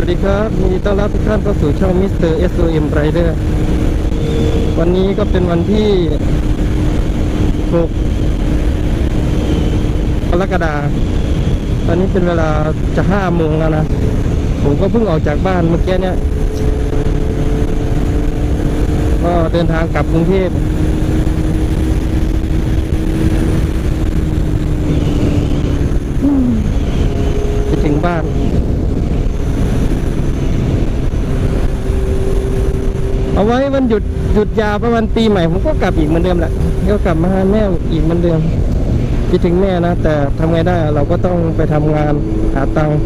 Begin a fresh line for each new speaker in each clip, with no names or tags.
วัสดีครับยินดีต้อนรับทุกท่านเข้าสู่ช่องมิสเตอร์เอสโอเอ็มไรเดอร์วันนี้ก็เป็นวันที่ 6 กรกฎาคมตอนนี้เป็นเวลาจะห้าโมงแล้วนะ ผมก็เพิ่งออกจากบ้านเมื่อกี้เนี่ย ก็เดินทางกลับกรุงเทพ จะถึงบ้าน เอา ไว้วันหยุดหยุดยาวประมาณปีใหม่ผมก็กลับอีกเหมือนเดิมแหละก็กลับมาหาแม่อีกเหมือนเดิมคิดถึงแม่นะแต่ทำไงได้เราก็ต้องไปทำงานหาตังค์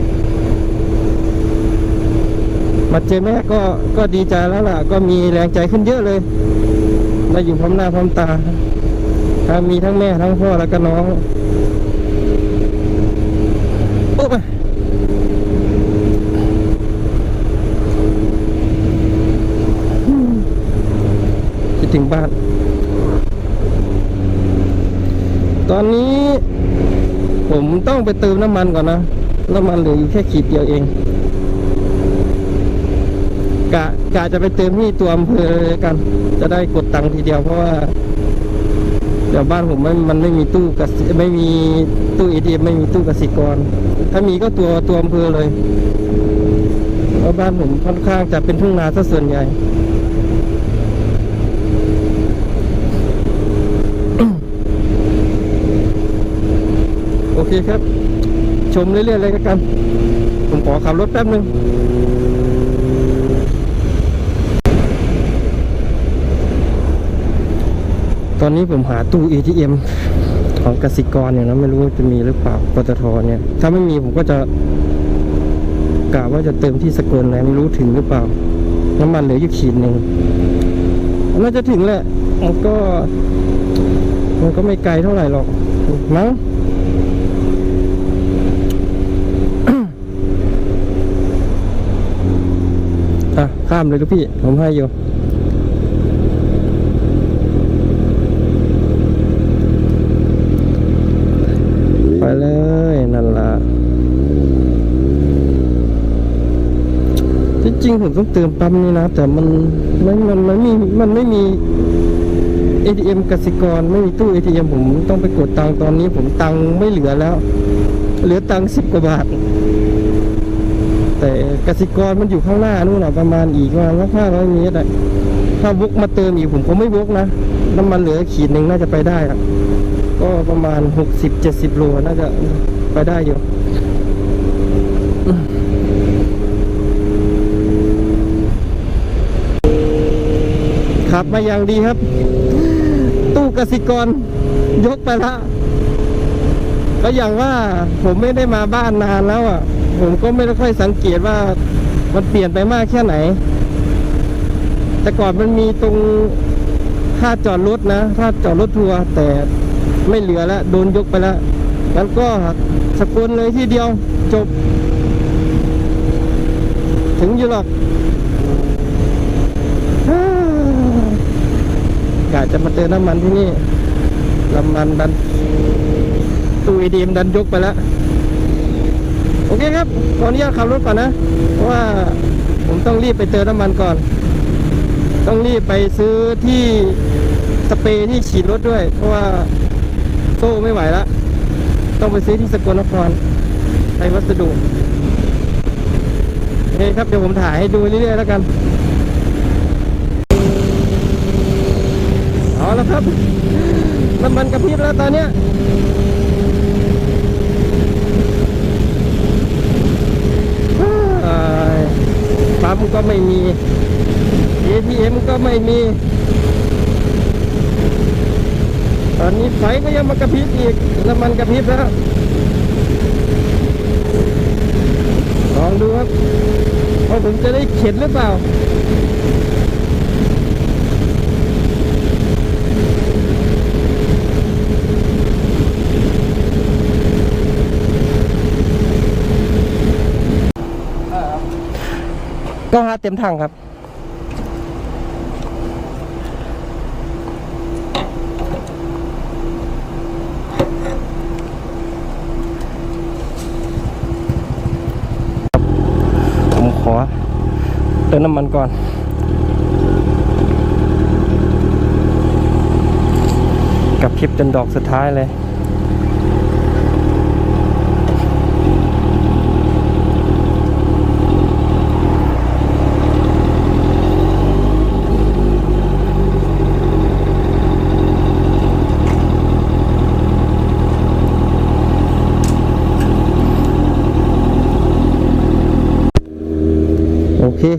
มาเจอแม่ก็ก็ดีใจแล้วล่ะ ก็มีแรงใจขึ้นเยอะเลยมาอยู่พร้อมหน้าพร้อมตาทั้งมีทั้งแม่ทั้งพ่อแล้วก็น้องโอ้ย คิด ถึงบ้าน ตอนนี้ผมต้องไปเติมน้ำมันก่อนนะ น้ำมันเหลืออยู่แค่ขีดเดียวเอง กะกะจะไปเติมที่ตัวอำเภอกัน จะได้กดตังค์ทีเดียวเพราะว่าเดี๋ยวบ้านผมไม่มันไม่มีตู้กสิไม่มีตู้เอทีเอ็มไม่มีตู้กสิกร ถ้ามีก็ตัวตัวอำเภอเลยเพราะบ้านผมค่อนข้างจะเป็นทุ่งนาซะส่วนใหญ่ เคครับ ชมเรื่อยๆเลยกัน ผมขอขับรถแป๊บนึงตอนนี้ผมหาตู้ ATM ของกสิกรเนี่ยนะไม่รู้ว่าจะมีหรือเปล่าปตทเนี่ย ถ้าไม่มีผมก็จะกะว่าจะเติมที่สกลนะไม่รู้ถึงหรือเปล่า น้ำมันเหลืออยู่ขีดหนึ่งน่าจะถึงแหละมันก็ มันก็ไม่ไกลเท่าไหร่หรอกมั้ง อะ ข้ามเลยลูกพี่ ผมให้อยู่ ไปเลย นั่นละจริงๆผมต้องเติมปั๊มนี่นะ แต่มันไม่มันมันไม่มีมันไม่มี ATM กสิกรไม่มีตู้ ATM ผมต้องไปกดตังตอนนี้ผมตังไม่เหลือแล้ว เหลือตังสิบกว่าบาท แต่กสิกรมันอยู่ข้างหน้านู่นนะประมาณอีกประมาณห้าร้อยเมตรอะถ้าวกมาเติมอีกผมก็ไม่วกนะน้ำมันเหลือขีดหนึ่งน่าจะไปได้อะก็ประมาณหกสิบเจ็ดสิบโลน่าจะไปได้อยู่ขับมาอย่างดีครับ ตู้กสิกร ยกไปละก็อย่างว่าผมไม่ได้มาบ้านนานแล้วอะ ผมก็ไม่ได้ค่อยสังเกตว่ามันเปลี่ยนไปมากแค่ไหน แต่ก่อนมันมีตรงค่าจอดรถนะค่าจอดรถทัวร์แต่ไม่เหลือแล้วโดนยกไปแล้วงั้นก็สกลเลยที่เดียวจบ ถึงอยู่หรอกฮ่าจะมาเติมน้ำมันที่นี่น้ำมันดันตู้เอดีมดันยกไปแล้ว อเคครับขออนุญาตขับรถก่อนนะ เพราะว่าผมต้องรีบไปเติมน้ำมันก่อน ต้องรีบไปซื้อที่สเปรย์ที่ฉีดรถด้วย เพราะว่าโซ่ไม่ไหวแล้วต้องไปซื้อที่สกลนครไทยวัสดุโอเคครับเดี๋ยวผมถ่ายให้ดูเรื่อยๆแล้วกันเอาละครับน้ำมันกระพริบแล้วตอนเนี้ย เอ่อ ปั๊มก็ไม่มี ATM ก็ไม่มี ตอนนี้ไฟก็ยังมากระพริบอีกน้ำมันกระพริบแล้วลองดูครับว่าผมจะได้เข็นหรือเปล่า ก็หาเต็มถังครับ ผมขอเติมน้ำมันก่อนกับพริบจนดอกสุดท้ายเลย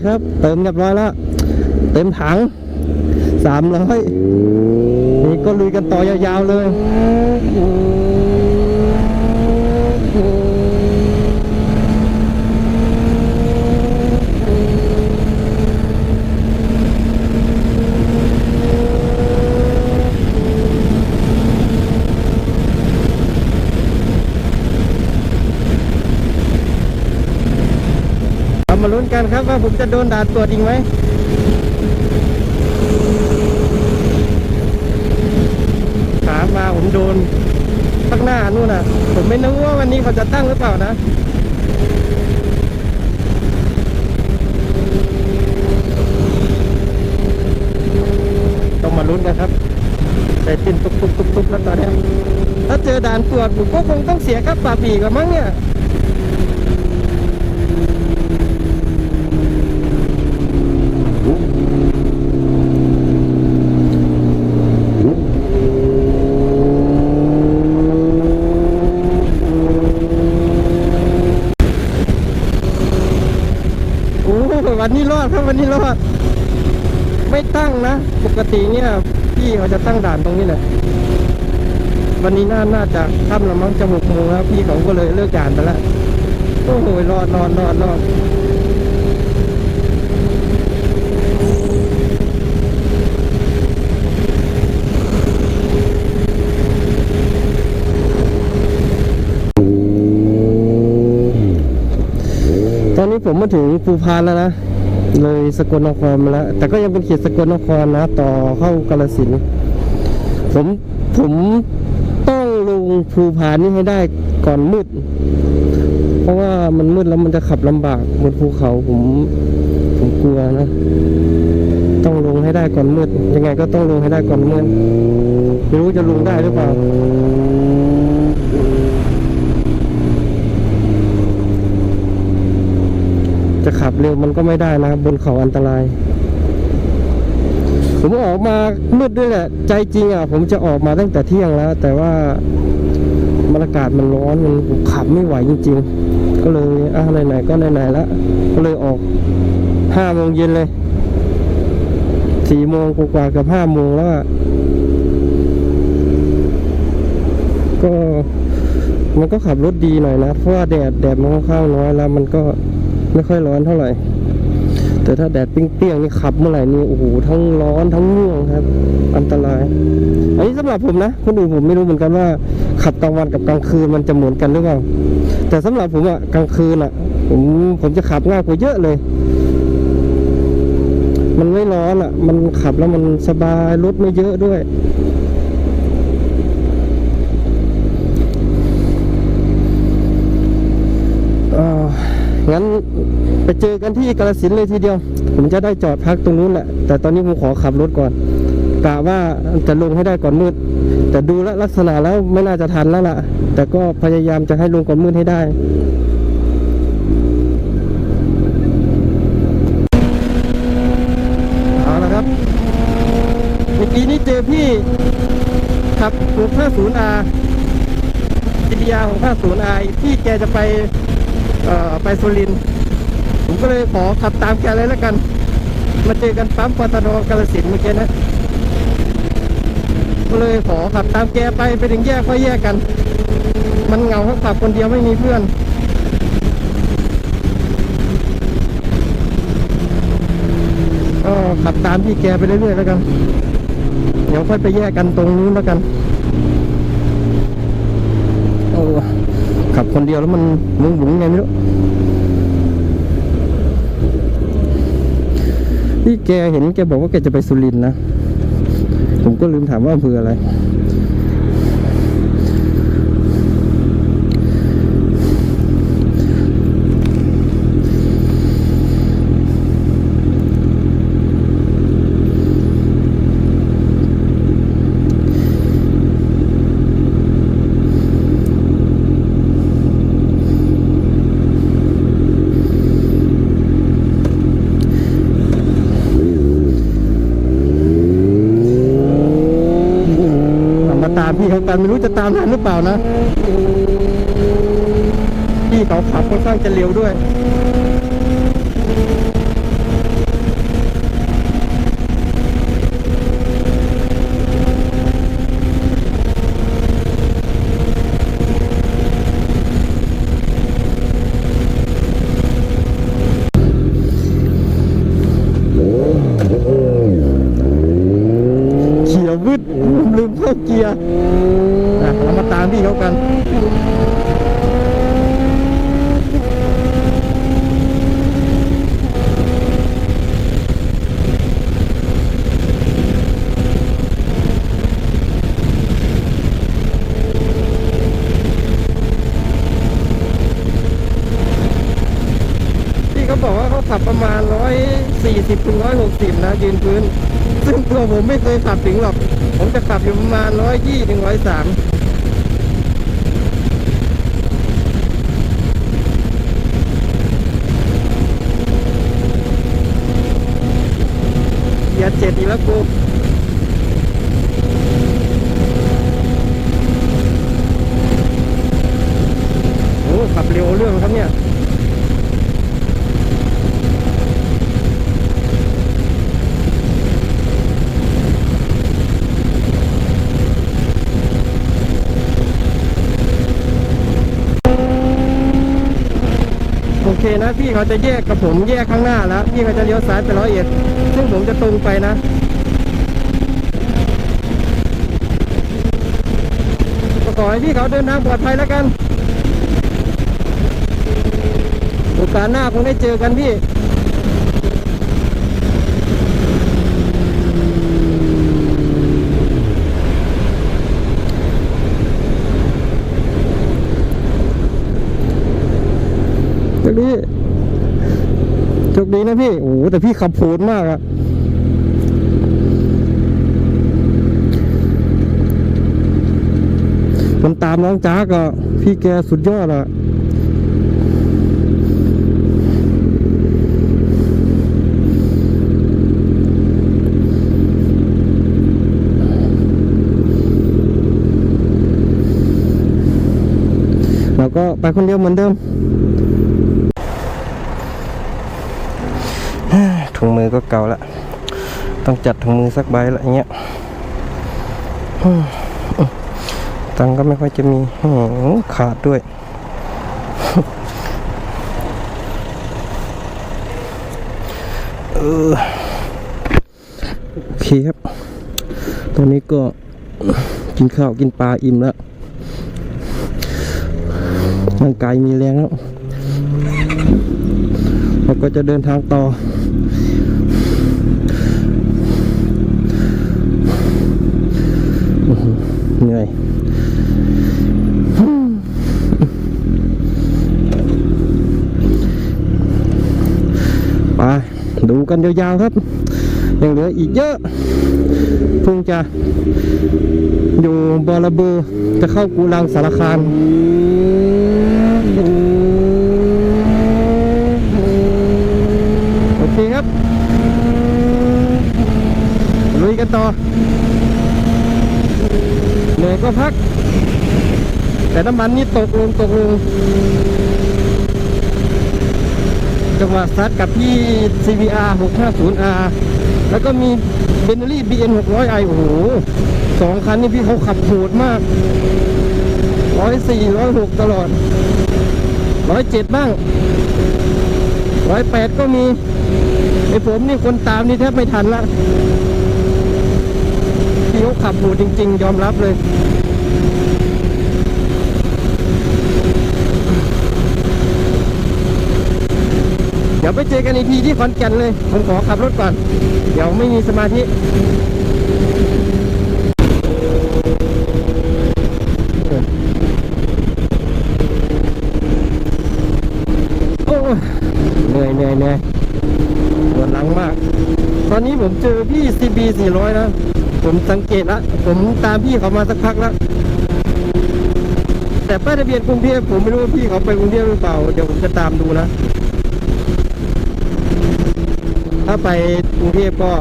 ครับ เติมเรียบร้อยแล้ว เต็มถังสามร้อยนี่ก็ลุยกันต่อยาวๆเลย เรามาลุ้นกันครับ ว่าผมจะโดนด่าตรวจอีกไหมขามมาผมโดนข้างหน้านู่นน่ะ ผมไม่รู้ว่าวันนี้เขาจะตั้งหรือเปล่านะต้องมาลุ้นกันครับใจเต้นตุบตุบตุบตุบแล้วตอนนี้ถ้าเจอด่านตรวจผมก็คงต้องเสียค่าปรับอีกอะมั้งเนี่ย โอ้วันนี้รอ ดครับวันนี้รอดไม่ตั้งนะ ปกติเนี่ยพี่เขาจะตั้งด่านตรงนี้แหละวันนี้น่าน่าจะค่ำละมั้งจะหกโมงแล้วพี่เขาก็เลยเลิกด่านไปแล้วโอ้โหรอดรอดรอดรอดตอนนี้ผมมาถึงภูพานแล้วนะ เลยสกลนครมาแล้ว แต่ก็ยังเป็นเขตสกลนครนะ ต่อเข้ากาลสินผมผมต้องลงภูพานนี่ให้ได้ก่อนมืด เพราะว่ามันมืดแล้วมันจะขับลำบากบนภูเขาผมผมกลัวนะ ต้องลงให้ได้ก่อนมืด ยังไงก็ต้องลงให้ได้ก่อนมืดไม่รู้จะลงได้หรือเปล่า จะขับเร็วมันก็ไม่ได้นะบนเขาอันตราย ผมออกมามืดด้วยแหละ ใจจริงอะ ผมจะออกมาตั้งแต่เที่ยงแล้ว แต่ว่าบรรยากาศมันร้อนมันขับไม่ไหวจริง ๆ ก็เลยอะไหนๆก็ไหนๆแล้วก็เลยออกห้าโมงเย็นเลยสี่โมงกว่ากับห้าโมงแล้วอะก็มันก็ขับรถดีหน่อยนะ เพราะว่าแดดแดดมันค่อนข้างน้อยแล้วมันก็ ไม่ค่อยร้อนเท่าไหร่ แต่ถ้าแดดเปรี้ยงๆนี่ขับเมื่อไหร่นี่โอ้โหทั้งร้อนทั้งง่วงครับ อันตราย อันนี้สำหรับผมนะคนอื่นผมไม่รู้เหมือนกันว่า ขับกลางวันกับกลางคืนมันจะเหมือนกันหรือเปล่าแต่สำหรับผมอะกลางคืนอะผมผมจะขับง่ายกว่าเยอะเลย มันไม่ร้อนอะมันขับแล้วมันสบายรถไม่เยอะด้วย อ่า งั้นไปเจอกันที่กาลสินเลยทีเดียว ผมจะได้จอดพักตรงนู้นแหละ แต่ตอนนี้ผมขอขับรถก่อนกะว่าจะลงให้ได้ก่อนมืด แต่ดูแลวลักษณะแล้วไม่น่าจะทันแล้วล่ะ แต่ก็พยายามจะให้ลงก่อนมืดให้ได้เอาละครับเมื่อกี้นี้เจอพี่ขับรถ 50R จิตยาของ 50R พี่แกจะไป ไปสุรินผมก็เลยขอขับตามแกเลยแล้วกัน มาเจอกันปั๊มปตทกาลสินเมื่อกี้นะก็เลยขอขับตามแกไปไปถึงแยกก็แยกกัน มันเหงาเขาขับคนเดียวไม่มีเพื่อนก็ขับตามพี่แกไปเรื่อยๆแล้วกัน เดี๋ยวค่อยไปแยกกันตรงนู้นแล้วกัน โอ้ ขับคนเดียวแล้วมันมุ้งบุ๋งไงไม่รู้ที่แกเห็นแกบอกว่าแกจะไปสุรินทร์นะ ผมก็ลืมถามว่าอำเภออะไร กันไม่รู้จะตามทันหรือเปล่านะพี่เขาขับค่อนข้างจะเร็วด้วย เขียววืดลืมเข้าเกียร์อะเรามาตามพี่เขากัน พี่เขาบอกว่าเขาขับประมาณ 140ถึง160 นะ ยืนพื้น ซึ่งตัวผมไม่เคยขับถึงหรอก ผมจะขับอยู่ประมาณ 120ถึง103 อย่าเจ็ดอีกแล้วกู โอ้ขับเร็วเรื่องครับเนี่ย โอเคนะ พี่เขาจะแยกกับผมแยกข้างหน้าแล้วพี่เขาจะเลี้ยวซ้ายไปร้อยเอ็ดซึ่งผมจะตรงไปนะก็ขอให้พี่เขาเดินทางปลอดภัยแล้วกันโอกาสหน้าคงได้เจอกันพี่ โชคดีโชคดีนะพี่ โอ้โห แต่พี่ขับโผดมากอะมันตามน้องจ้ากอะพี่แกสุดยอดอะเราก็ไปคนเดียวเหมือนเดิม ถุงมือก็เก่าละ ต้องจัดถุงมือสักใบละอย่างเงี้ยตังก็ไม่ค่อยจะมีขาดด้วย เออโอเคครับ ตอนนี้ก็กินข้าวกินปลาอิ่มแล้วร่างกายมีแรงแล้วเราก็จะเดินทางต่อ อื้อหือ เหนื่อยไปดูกันยาวๆครับ ยังเหลืออีกเยอะเพิ่งจะอยู่บอระเบือจะเข้ากูลังสารคามโอเคครับลุยกันต่อ ก็พัก แต่น้ำมันนี่ตกลงตกลงจังหวะซัดกับที่ CVR 650R แล้วก็มีเบนเนอรี่ BN 600i โอ้โหสองคันนี่พี่เขาขับโหดมาก104 106ตลอด107บ้าง108ก็มีไอ้ผมนี่คนตามนี่แทบไม่ทันละ โยกขับโหดจริง ๆ ยอมรับเลยเดี๋ยวไปเจอกันอีกทีที่ขอนแก่นเลย ผมขอขับรถก่อน เดี๋ยวไม่มีสมาธิ โอ้ยเหนื่อยเหนื่อยเหนื่อยปวดหลังมาก ต อนนี้ผมเจอพี่ CB 400 นะ ผมสังเกตละ ผมตามพี่เขามาสักพักแล้ว แต่ป้ายทะเบียนกรุงเทพผมไม่รู้ว่าพี่เขาไปกรุงเทพหรือเปล่า เดี๋ยวผมจะตามดูนะ ถ้าไปกรุงเทพก็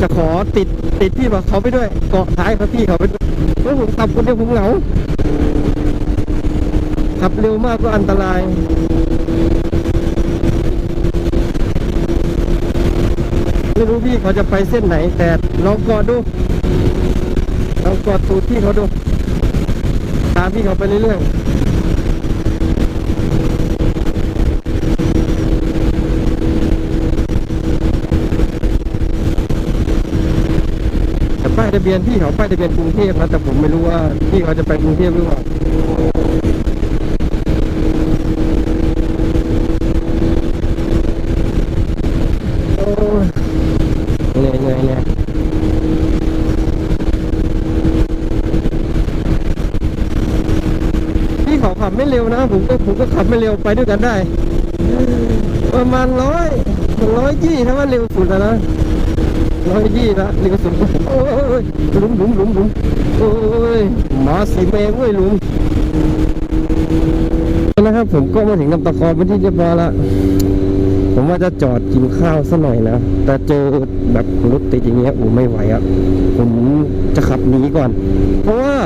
จะขอติดติดพี่เขาไปด้วย เกาะท้ายเขาพี่เขาไปด้วยเพราะผมขับคนเดียวผมเหงาขับเร็วมากก็อันตราย ไม่รู้ พี่เขาจะไปเส้นไหน แต่ลองกอดดูลองกอดตูดพี่เขาดู ตามพี่เขาไปเรื่อยๆแต่ป้ายทะเบียนพี่เขาป้ายทะเบียนกรุงเทพนะแต่ผมไม่รู้ว่าพี่เขาจะไปกรุงเทพหรือเปล่า โอ้ยเหนื่อยเหนื่อยเหนื่อยพี่เขาขับไม่เร็วนะ ผมก็ผมก็ขับไม่เร็วไปด้วยกันได้ ประมาณร้อยร้อยยี่ถ้าว่าเร็วสุดแล้วนะร้อยยี่ละเร็วสุดโอ้ยหลุมหลุมหลุมหลุมโอ้ยหมาสีแมงเว้ยหลุมนะครับผมก็มาถึงลำตะคองเป็นที่เรียบร้อยละ ผมว่าจะจอดกินข้าวสักหน่อยนะ แต่เจอแบบรถติดอย่างเงี้ยอูไม่ไหวอะ่ะ ผมจะขับหนีก่อน เพราะว่า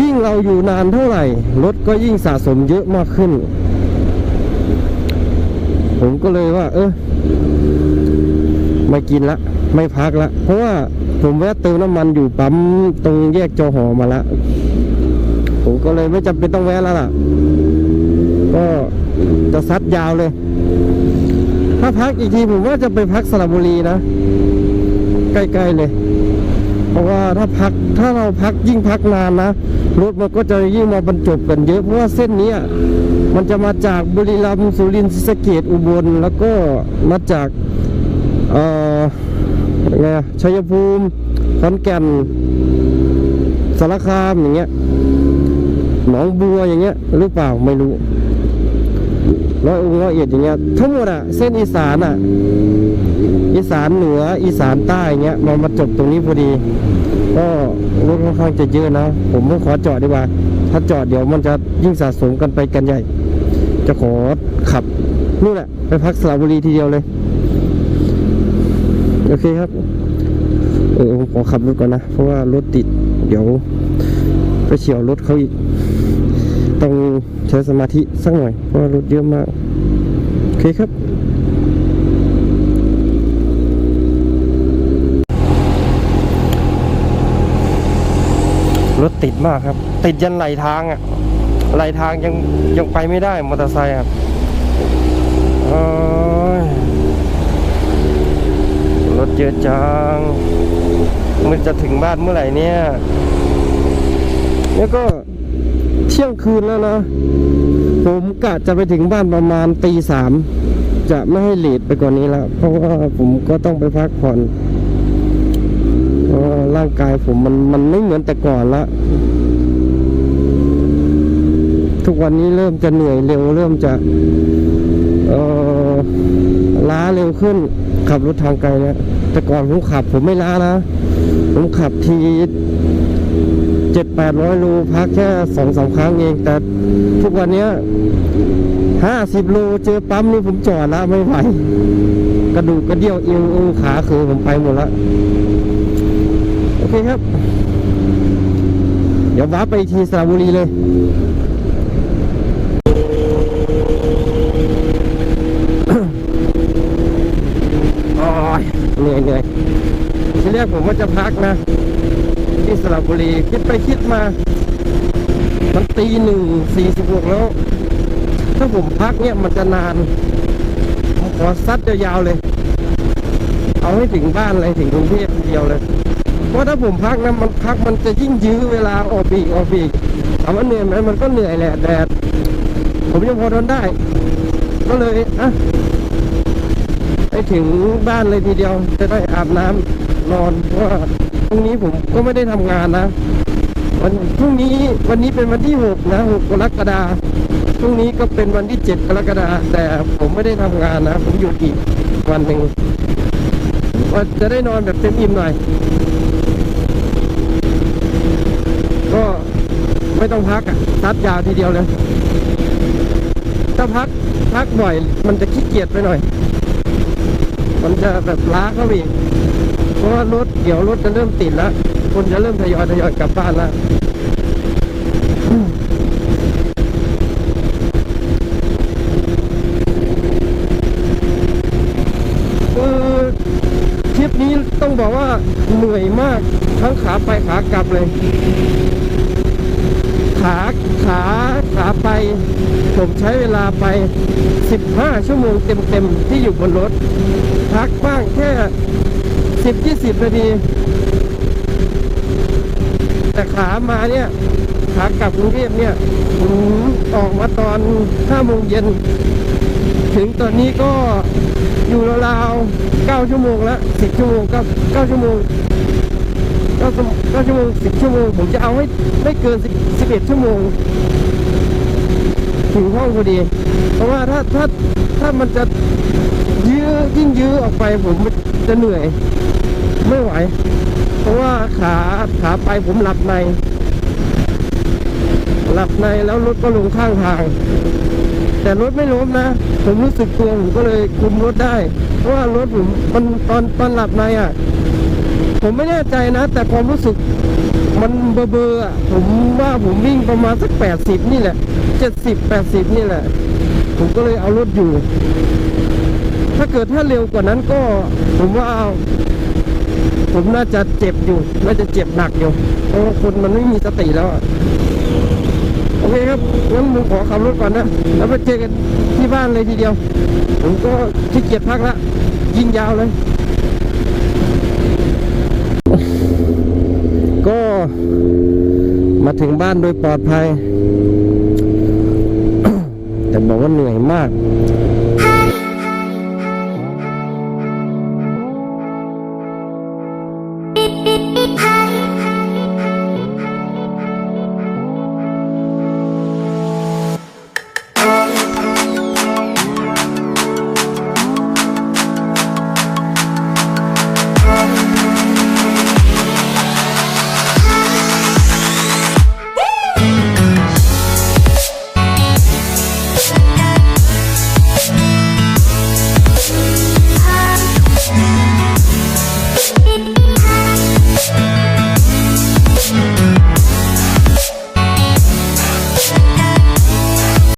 ยิ่งเราอยู่นานเท่าไหร่ รถก็ยิ่งสะสมเยอะมากขึ้น ผมก็เลยว่า เออไม่กินละ ไม่พักละ เพราะว่าผมแวะเติมน้ำมันอยู่ปั๊มตรงแยกจอหอมาละผมก็เลยไม่จำเป็นต้องแวะแล้วล่ะ ก็จะซัดยาวเลย ถ้าพักอีกทีผมว่าจะไปพักสระบุรีนะ ใกล้ๆเลย เพราะว่าถ้าพักถ้าเราพักยิ่งพักนานนะรถมันก็จะยิ่งมาบรรจบกันเยอะเพราะว่าเส้นนี้มันจะมาจากบุรีรัมย์สุรินทร์ศรีสะเกดอุบลแล้วก็มาจากเอ่อไงชัยภูมิขอนแก่นสารคามอย่างเงี้ยหนองบัวอย่างเงี้ยหรือเปล่าไม่รู้ ร้อยองค์ร้อยเอ็ดอย่างเงี้ยทั้งหมดอะเส้นอีสานอะอีสานเหนืออีสานใต้เงี้ยมันมาจบตรงนี้พอดี ก็รถค่อนข้างจะเยอะนะ ผมก็ขอจอดดีกว่า ถ้าจอดเดี๋ยวมันจะยิ่งสะสมกันไปกันใหญ่ จะขอขับนู่นแหละไปพักสระบุรีทีเดียวเลย โอเคครับ เออผมขอขับรถก่อนนะ เพราะว่ารถติดเดี๋ยว ไปเฉียวรถเขาอีกต้องใช้สมาธิสักหน่อย เพราะรถเยอะมาก โอเคครับ รถติดมากครับ ติดยันไหลทางอะไหลทางยังยังไปไม่ได้มอเตอร์ไซค์ครับโอ้ยรถเยอะจัง มันจะถึงบ้านเมื่อไหร่เนี่ย แล้วก็ เที่ยงคืนแล้วนะ ผมกะจะไปถึงบ้านประมาณตีสามจะไม่ให้เลทไปกว่านนี้แล้ว เพราะว่าผมก็ต้องไปพักผ่อนร่างกายผมมันมันไม่เหมือนแต่ก่อนละ ทุกวันนี้เริ่มจะเหนื่อยเร็ว เริ่มจะล้าเร็วขึ้น ขับรถทางไกลเนี่ยแต่ก่อนผมขับผมไม่ล้านะ ผมขับที เจ็ดแปดร้อยโลพักแค่สองสามครั้งเองแต่ทุกวันนี้ห้าสิบโลเจอปั๊มนี่ผมจอดและไม่ไหวกระดูกกระเดี่ยวเอวเอวขาคือผมไปหมดละโอเคครับ เดี๋ยวว้าไปทีสระบุรีเลยอ้ยเหนื่อยเหนื่อยทีแรกผมว่าจะพักนะ ระบุรีคิดไปคิดมา มันตีหนึ่งสี่สิบหกแล้ว ถ้าผมพักเนี่ยมันจะนานผมขอซัดยาวๆเลย เอาให้ถึงบ้านเลยถึงกรุงเทพทีเดียวเลย เพราะถ้าผมพักนะมันพักมันจะยิ่งยื้อเวลาออกปีกออกปีกถามว่าเหนื่อยไหมมันก็เหนื่อยแหละแต่ผมยังพอทนได้ ก็เลยอะไปถึงบ้านเลยทีเดียวจะได้อาบน้ำนอนเพราะ พรุ่งนี้ผมก็ไม่ได้ทำงานนะ วันพรุ่งนี้วันนี้เป็นวันที่หกนะหกกรกฎาพรุ่งนี้ก็เป็นวันที่เจ็ดกรกฎาแต่ผมไม่ได้ทำงานนะ ผมอยู่อีกวันหนึ่งว่าจะได้นอนแบบเต็มอิ่มหน่อย ก็ไม่ต้องพักอะทัดยาวทีเดียวเลยถ้าพักพักบ่อย มันจะขี้เกียจไปหน่อย มันจะแบบล้าเข้าไป ราะว่ารถเดี๋ยวรถจะเริ่มติดแล้วคนจะเริ่มทยอยทยอยกลับบ้านแล้วคือทริปนี้ต้องบอกว่าเหนื่อยมากทั้งขาไปขากลับเลย ขาขาขาไป ผมใช้เวลาไป 15 ชั่วโมงเต็มๆที่อยู่บนรถ พักบ้างแค่ 10-20นาที แต่ขามาเนี่ยขากลับกรุงเทพเนี่ยออกมาตอน5โมงเย็น ถึงตอนนี้ก็อยู่ราวๆ9ชั่วโมงแล้ว10ชั่วโมงก็9ชั่วโมง9ชั่วโมง9ชั่วโมง10ชั่วโมง ผมจะเอาให้ไม่เกิน10 11ชั่วโมง ถึงห้องพอดี เพราะว่าถ้าถ้าถ้ามันจะยื้อยิ่งยื้อออกไปผมจะเหนื่อย ไม่ไหว เพราะว่าขาขาไปผมหลับใน หลับในแล้วรถก็ลงข้างทาง แต่รถไม่ล้มนะ ผมรู้สึกตัวผมก็เลยคุมรถได้ เพราะว่ารถผมมันตอนตอนหลับในอะ ผมไม่แน่ใจนะ แต่ความรู้สึกมันเบอร์เบออะผมว่าผมวิ่งประมาณสักแปดสิบนี่แหละเจ็ดสิบแปดสิบนี่แหละ ผมก็เลยเอารถอยู่ ถ้าเกิดถ้าเร็วกว่านั้นก็ ผมว่าเอา ผมน่าจะเจ็บอยู่ น่าจะเจ็บหนักอยู่ เพราะคนมันไม่มีสติแล้วโอเคครับงั้นผมขอขับรถก่อนนะ แล้วไปเจอกันที่บ้านเลยทีเดียว ผมก็ขี้เกียจพักละ ยิงยาวเลย ก็มาถึงบ้านโดยปลอดภัย แต่บอกว่าเหนื่อยมาก